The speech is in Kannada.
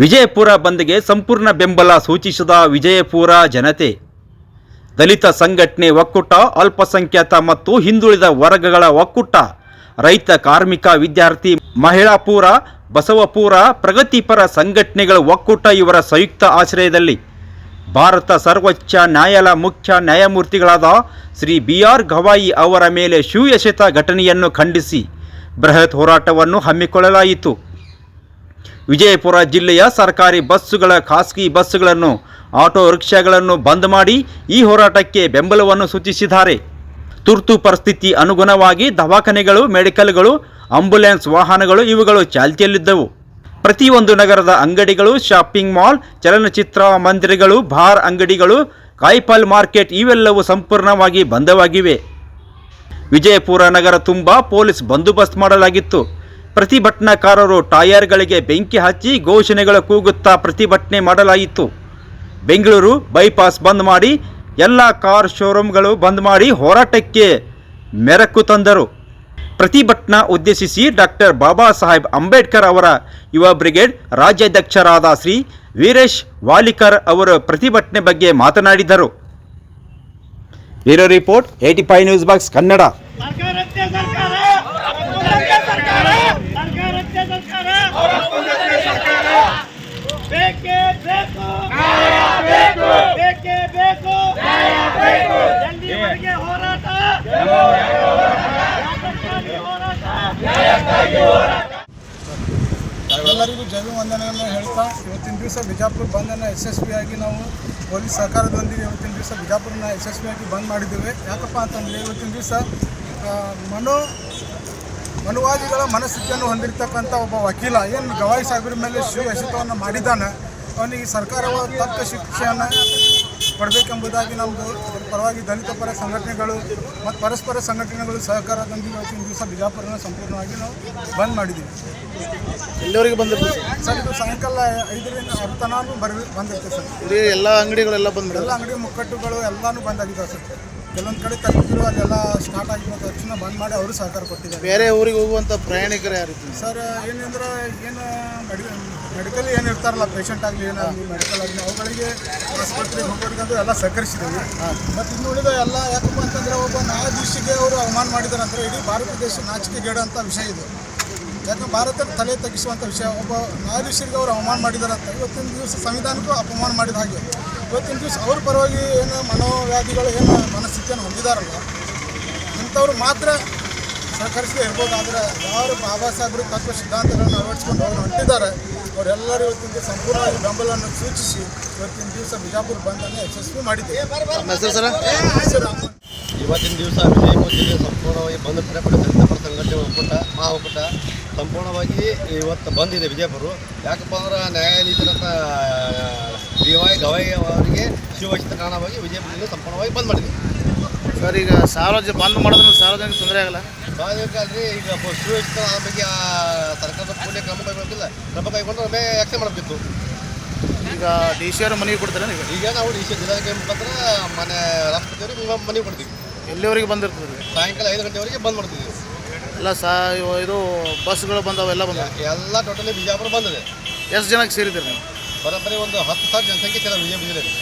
ವಿಜಯಪುರ ಬಂದ್ಗೆ ಸಂಪೂರ್ಣ ಬೆಂಬಲ ಸೂಚಿಸಿದ ವಿಜಯಪುರ ಜನತೆ. ದಲಿತ ಸಂಘಟನೆ ಒಕ್ಕೂಟ, ಅಲ್ಪಸಂಖ್ಯಾತ ಮತ್ತು ಹಿಂದುಳಿದ ವರ್ಗಗಳ ಒಕ್ಕೂಟ, ರೈತ ಕಾರ್ಮಿಕ ವಿದ್ಯಾರ್ಥಿ, ಮಹಿಳಾಪುರ, ಬಸವಪುರ, ಪ್ರಗತಿಪರ ಸಂಘಟನೆಗಳ ಒಕ್ಕೂಟ ಇವರ ಸಂಯುಕ್ತ ಆಶ್ರಯದಲ್ಲಿ. ಭಾರತ ಸರ್ವೋಚ್ಚ ನ್ಯಾಯಾಲಯ ಮುಖ್ಯ ನ್ಯಾಯಮೂರ್ತಿಗಳಾದ ಶ್ರೀ ಬಿ ಆರ್ ಗವಾಯಿ ಅವರ ಮೇಲೆ ಶೂಯಶಿತ ಘಟನೆಯನ್ನು ಖಂಡಿಸಿ ಬೃಹತ್ ಹೋರಾಟವನ್ನು ಹಮ್ಮಿಕೊಳ್ಳಲಾಯಿತು. ವಿಜಯಪುರ ಜಿಲ್ಲೆಯ ಸರ್ಕಾರಿ ಬಸ್ಸುಗಳ ಖಾಸಗಿ ಬಸ್ಸುಗಳನ್ನು, ಆಟೋ ರಿಕ್ಷಾಗಳನ್ನು ಬಂದ್ ಮಾಡಿ ಈ ಹೋರಾಟಕ್ಕೆ ಬೆಂಬಲವನ್ನು ಸೂಚಿಸಿದ್ದಾರೆ. ತುರ್ತು ಪರಿಸ್ಥಿತಿ ಅನುಗುಣವಾಗಿ ದವಾಖಾನೆಗಳು, ಮೆಡಿಕಲ್ಗಳು ಆಂಬ್ಯುಲೆನ್ಸ್ ವಾಹನಗಳು ಇವುಗಳು ಚಾಲ್ತಿಯಲ್ಲಿದ್ದವು. ಪ್ರತಿಯೊಂದು ನಗರದ ಅಂಗಡಿಗಳು, ಶಾಪಿಂಗ್ ಮಾಲ್, ಚಲನಚಿತ್ರ ಮಂದಿರಗಳು, ಬಾರ್ ಅಂಗಡಿಗಳು ಕಾಯಿಪಾಲ್ ಮಾರ್ಕೆಟ್ ಇವೆಲ್ಲವೂ ಸಂಪೂರ್ಣವಾಗಿ ಬಂದವಾಗಿವೆ. ವಿಜಯಪುರ ನಗರ ತುಂಬ ಪೊಲೀಸ್ ಬಂದೋಬಸ್ತ್ ಮಾಡಲಾಗಿತ್ತು. ಪ್ರತಿಭಟನಾಕಾರರು ಟಾಯರ್ಗಳಿಗೆ ಬೆಂಕಿ ಹಚ್ಚಿ ಘೋಷಣೆಗಳ ಕೂಗುತ್ತಾ ಪ್ರತಿಭಟನೆ ಮಾಡಲಾಯಿತು. ಬೆಂಗಳೂರು ಬೈಪಾಸ್ ಬಂದ್ ಮಾಡಿ, ಎಲ್ಲ ಕಾರ್ ಶೋರೂಮ್ಗಳು ಬಂದ್ ಮಾಡಿ ಹೋರಾಟಕ್ಕೆ ಮೆರಕು ತಂದರು. ಪ್ರತಿಭಟನಾ ಉದ್ದೇಶಿಸಿ ಡಾಕ್ಟರ್ ಬಾಬಾ ಸಾಹೇಬ್ ಅಂಬೇಡ್ಕರ್ ಅವರ ಯುವ ಬ್ರಿಗೇಡ್ ರಾಜ್ಯಾಧ್ಯಕ್ಷರಾದ ಶ್ರೀ ವೀರೇಶ್ ವಾಲಿಕರ್ ಅವರು ಪ್ರತಿಭಟನೆ ಬಗ್ಗೆ ಮಾತನಾಡಿದರು. Bureau report, eighty five news box Kannada ಸರ್ಕಾರಕ್ಕೆ ಸರ್ಕಾರ ಸರ್ಕಾರಕ್ಕೆ ಸರ್ಕಾರ ಸರ್ಕಾರಕ್ಕೆ ಸರ್ಕಾರ ಬೇಕೇ ಬೇಕು ಬೇಕೇ ಬೇಕು ಜಲ್ದಿವರೆಗೆ ಹೋರಾಟ? ನ್ಯಾಯಕ್ಕಾಗಿ ಹೋರಾಟ? ಎಲ್ಲರಿಗೂ ಜನ ವಂದನೆಯನ್ನು ಹೇಳ್ತಾ ಇವತ್ತಿನ ದಿವಸ ಬಿಜಾಪುರ ಬಂದನ್ನು ಯಶಸ್ವಿಯಾಗಿ ನಾವು ಪೊಲೀಸ್ ಸಹಕಾರದೊಂದಿಗೆ ಇವತ್ತಿನ ದಿವಸ ಬಿಜಾಪುರನ ಯಶಸ್ವಿಯಾಗಿ ಬಂದ್ ಮಾಡಿದ್ದೇವೆ. ಯಾಕಪ್ಪ ಅಂತಂದರೆ ಇವತ್ತಿನ ದಿವಸ ಮನೋ ಮನುವಾದಿಗಳ ಮನಸ್ಥಿತಿಯನ್ನು ಹೊಂದಿರತಕ್ಕಂಥ ಒಬ್ಬ ವಕೀಲ ಏನು ಗವಾಯಿ ಸಾಹೇಬ್ರ ಮೇಲೆ ಶಿವ ಎಸೆತವನ್ನು ಮಾಡಿದ್ದಾನೆ. ಅವನಿಗೆ ಸರ್ಕಾರವು ತಕ್ಕ ಶಿಕ್ಷೆಯನ್ನು ಕೊಡಬೇಕೆಂಬುದಾಗಿ ನಮ್ಮದು ಪರವಾಗಿ ದಲಿತ ಪರ ಸಂಘಟನೆಗಳು ಮತ್ತು ಪರಸ್ಪರ ಸಂಘಟನೆಗಳು ಸಹಕಾರದೊಂದಿಗೆ ಇವತ್ತಿನ ದಿವಸ ಬಿಜಾಪುರನ ಸಂಪೂರ್ಣವಾಗಿ ನಾವು ಬಂದ್ ಮಾಡಿದ್ದೀವಿ. ಎಲ್ಲರಿಗೂ ಬಂದಿರ್ತದೆ ಸರ್? ಇದು ಸಾಯಂಕಾಲ ಐದರಿಂದ ಆರು ತನಕ ಬಂದಿರ್ತದೆ ಬಂದಿರುತ್ತೆ ಸರ್. ಇಡೀ ಎಲ್ಲ ಅಂಗಡಿಗಳೆಲ್ಲ ಎಲ್ಲ ಬಂದ್ಬಿಡಲ್ಲ ಅಂಗಡಿ ಮುಕ್ಕಟ್ಟುಗಳು ಎಲ್ಲಾನು ಬಂದಾಗಿದ್ದಾವೆ ಸರ್. ಕೆಲವೊಂದು ಕಡೆ ತಗ್ಗಿದ್ರು ಅಲ್ಲೆಲ್ಲ ಸ್ಟಾರ್ಟ್ ಆಗಿರೋ ತಕ್ಷಣ ಬಂದ್ ಮಾಡಿ ಅವರು ಸಹಕಾರ ಕೊಟ್ಟಿದ್ದಾರೆ. ಬೇರೆ ಊರಿಗೆ ಹೋಗುವಂಥ ಪ್ರಯಾಣಿಕರು ಯಾರು? ಸರ್ ಏನಂದ್ರೆ ಏನು ಮೆಡಿ ಮೆಡಿಕಲ್ ಏನು ಇರ್ತಾರಲ್ಲ ಪೇಷಂಟ್ ಆಗಲಿ ಏನಾಗಲಿ ಮೆಡಿಕಲ್ ಆಗಲಿ ಅವುಗಳಿಗೆ ಆಸ್ಪತ್ರೆಗೆ ಹೋಗೋದಕ್ಕಂತೂ ಎಲ್ಲ ಸಹಕರಿಸಿದ್ದೀವಿ. ಮತ್ತು ಇನ್ನು ಉಳಿದ ಎಲ್ಲ ಯಾಕಪ್ಪ ಅಂತಂದ್ರೆ ಒಬ್ಬ ನ್ಯಾಯಾಧೀಶಿಗೆ ಅವರು ಅವಮಾನ ಮಾಡಿದ್ದಾರೆ ಅಂದರೆ ಇಡೀ ಭಾರತ ದೇಶ ನಾಚಿಕೆಗೇಡುವಂಥ ವಿಷಯ ಇದು. ಯಾಕಂದ್ರೆ ಭಾರತಕ್ಕೆ ತಲೆ ತಗ್ಗಿಸುವಂಥ ವಿಷಯ ಒಬ್ಬ ನ್ಯಾಯಾಧೀಶರಿಗೆ ಅವರು ಅವಮಾನ ಮಾಡಿದ್ದಾರೆ ಅಂತ. ಇವತ್ತಿನ ದಿವಸ ಸಂವಿಧಾನಕ್ಕೂ ಅಪಮಾನ ಮಾಡಿದ ಹಾಗೆ. ಇವತ್ತಿನ ದಿವಸ ಅವ್ರ ಪರವಾಗಿ ಏನು ಮನೋವ್ಯಾಧಿಗಳು ಏನು ಮನಸ್ಥಿತಿಯನ್ನು ಹೊಂದಿದಾರಲ್ಲ ಅಂಥವ್ರು ಮಾತ್ರ ಸಹಕರಿಸಿ ಇರ್ಬೋದು. ಆದರೆ ಯಾರು ಬಾಬಾ ಸಾಹೇಬರು ತತ್ವ ಸಿದ್ಧಾಂತಗಳನ್ನು ಅಳವಡಿಸ್ಕೊಂಡು ಅವರು ಹೊಂಟಿದ್ದಾರೆ ಅವರೆಲ್ಲರೂ ಇವತ್ತಿನ ದಿವಸ ಸಂಪೂರ್ಣವಾಗಿ ಬೆಂಬಲವನ್ನು ಸೂಚಿಸಿ ಇವತ್ತಿನ ದಿವಸ ಬಿಜಾಪುರ ಬಂದನ್ನು ಯಶಸ್ವಿ ಮಾಡಿದ್ದೇವೆ. ಇವತ್ತಿನ ದಿವಸ ವಿಜಯಪುರ ಜಿಲ್ಲೆ ಸಂಪೂರ್ಣವಾಗಿ ಬಂದ್ ಕರೆಪಡೆ ದಲಿತಪರ ಸಂಘಟನೆ ಒಕ್ಕೂಟ ಮಹಾ ಒಕ್ಕೂಟ ಸಂಪೂರ್ಣವಾಗಿ ಇವತ್ತು ಬಂದಿದೆ ವಿಜಯಪುರ ಯಾಕಪ್ಪ ಅಂದ್ರೆ ನ್ಯಾಯಾಧೀಶರಂತ ಡಿ ವೈ ಗವಾಯಿ ಅವರಿಗೆ ಶಿವವಹಿಸಿದ ಕಾರಣವಾಗಿ ವಿಜಯಪುರ ಜಿಲ್ಲೆ ಸಂಪೂರ್ಣವಾಗಿ ಬಂದ್ ಮಾಡಿದೆ. ಸರ್ ಈಗ ಸಾರ್ವಜನಿಕ ಬಂದ್ ಮಾಡೋದ್ರಿಂದ ಸಾರ್ವಜನಿಕ ತೊಂದರೆ ಆಗಲ್ಲ. ಸಾರ್ವಜನಿಕ ಅಂದರೆ ಈಗ ಶಿವವಹಿಸಿದ ಆ ಬಗ್ಗೆ ಆ ಸರ್ಕಾರದ ಪೂರ್ಣ ಕ್ರಮ ಕೈಗೊಳ್ಳಿಲ್ಲ ಕ್ರಮ ಕೈಗೊಂಡು ನಮಗೆ ಆಕ್ಷನ್ ಮಾಡಬೇಕಿತ್ತು ಈಗ ಡಿ ಸಿ ಅವರು ಮನೆಗೆ ಕೊಡ್ತಾರೆ ಈಗ? ಈಗ ನಾವು ಈ ಜಿಲ್ಲಾಧಿಕಾರಿ ಮುಖಾಂತರ ಮನೆ ರಾಷ್ಟ್ರಪತಿಯವರಿಗೆ ಮನೆಗೆ ಕೊಡ್ತೀವಿ. ಎಲ್ಲಿವರೆಗೆ ಬಂದಿರ್ತದೆ? ಸಾಯಂಕಾಲ ಐದು ಗಂಟೆವರೆಗೆ ಬಂದ್ ಮಾಡ್ತೀವಿ. ಎಲ್ಲ ಸಾ ಇದು ಬಸ್ಗಳು ಬಂದವು ಎಲ್ಲ ಬಂದ ಎಲ್ಲ ಟೋಟಲಿ ಬಿಜಾಪುರ ಬಂದಿದೆ. ಎಷ್ಟು ಜನಕ್ಕೆ ಸೇರಿದ್ದೀರಿ ನೀವು? ಬರೋಬ್ಬರಿ ಒಂದು ಹತ್ತು ಸಾವಿರ ಜನಸಂಖ್ಯೆ ಚೆನ್ನಾಗಿ ಬಿಜೆಪಿ ಜಿಲ್ಲೆಯಲ್ಲಿ.